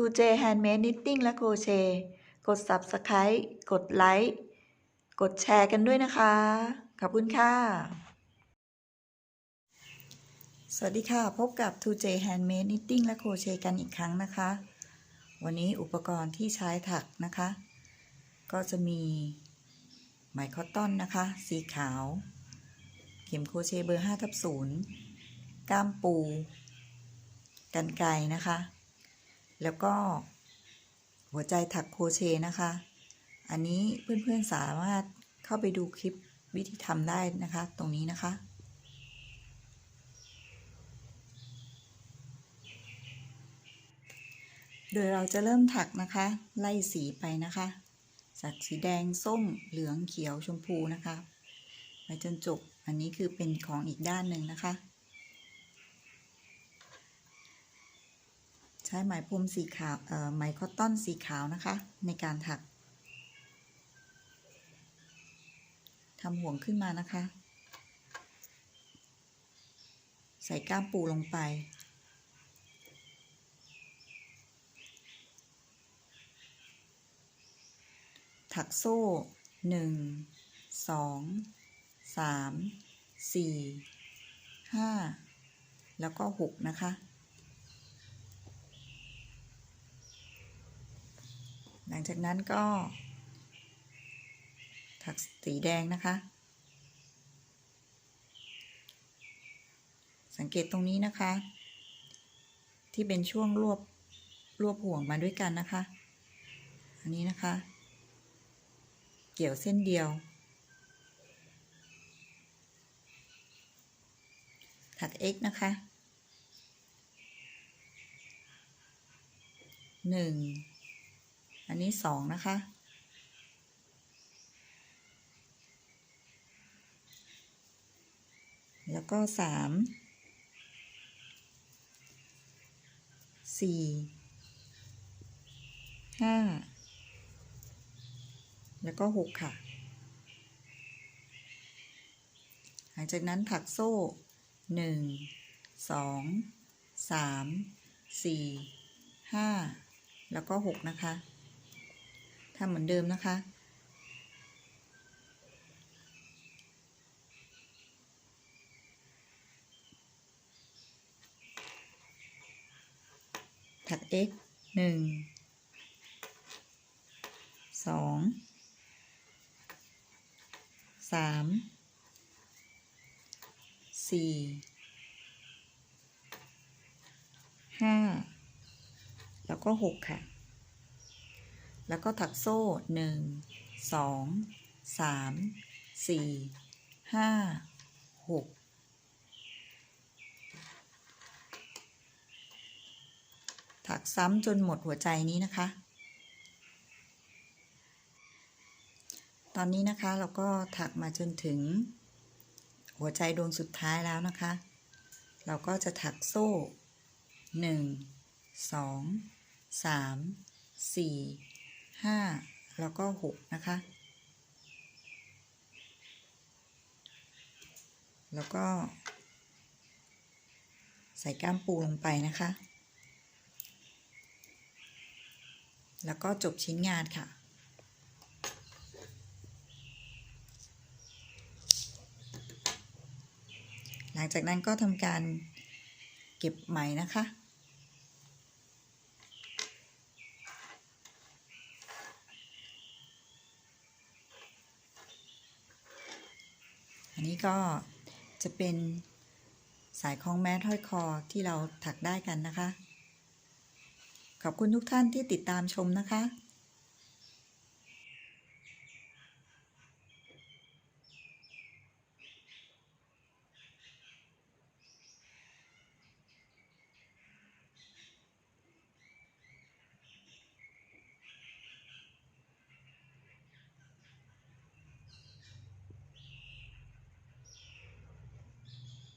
2J Handmade Knitting และ Crochet กด Subscribe กดไลค์กดแชร์กันด้วยนะคะ ขอบคุณค่ะ สวัสดีค่ะ พบกับ 2J Handmade Knitting และ Crochet กันอีกครั้งนะคะ วันนี้อุปกรณ์ที่ใช้ถักนะคะ ก็จะมีไหมคอตตอนนะคะ สีขาว เข็มโครเชต์เบอร์5ทับ0ก้ามปู กันไกนะคะ แล้วก็หัวใจถักโครเชต์นะคะ อันนี้เพื่อนๆสามารถเข้าไปดูคลิปวิธีทำได้นะคะ ตรงนี้นะคะ โดยเราจะเริ่มถักนะคะ ไล่สีไปนะคะ จากสีแดงส้มเหลืองเขียวชมพูนะคะ ไปจนจบ อันนี้คือเป็นของอีกด้านหนึ่งนะคะ ใช้ไหมพรมสีขาวไหมคอตตอนสีขาวนะคะ ในการถักทำห่วงขึ้นมานะคะ ใส่ก้ามปูลงไป ถักโซ่หนึ่งสองสามสี่ห้าแล้วก็หกนะคะ หลังจากนั้นก็ ถักสีแดงนะคะ สังเกตตรงนี้นะคะ ที่เป็นช่วงรวบรวบห่วงมาด้วยกันนะคะ อันนี้นะคะ เกี่ยวเส้นเดียว ถัก x นะคะหนึ่ง อันนี้สองนะคะ แล้วก็สามสี่ห้าแล้วก็หกค่ะ หลังจากนั้นถักโซ่หนึ่งสองสามสี่ห้าแล้วก็หกนะคะ ทำเหมือนเดิมนะคะ ถัก x หนึ่งสองสามสี่ห้าแล้วก็หกค่ะ แล้วก็ถักโซ่หนึ่งสองสามสี่ห้าหกถักซ้ำจนหมดหัวใจนี้นะคะ ตอนนี้นะคะเราก็ถักมาจนถึง หัวใจดวงสุดท้ายแล้วนะคะ เราก็จะถักโซ่หนึ่งสองสาม สี่ห้าแล้วก็หกนะคะ แล้วก็ ใส่ก้ามปูลงไปนะคะ แล้วก็จบชิ้นงานค่ะหลังจากนั้นก็ทำการเก็บไหมนะคะ อันนี้ก็จะเป็นสายคล้องแมสห้อยคอที่เราถักได้กันนะคะ ขอบคุณทุกท่านที่ติดตามชมนะคะ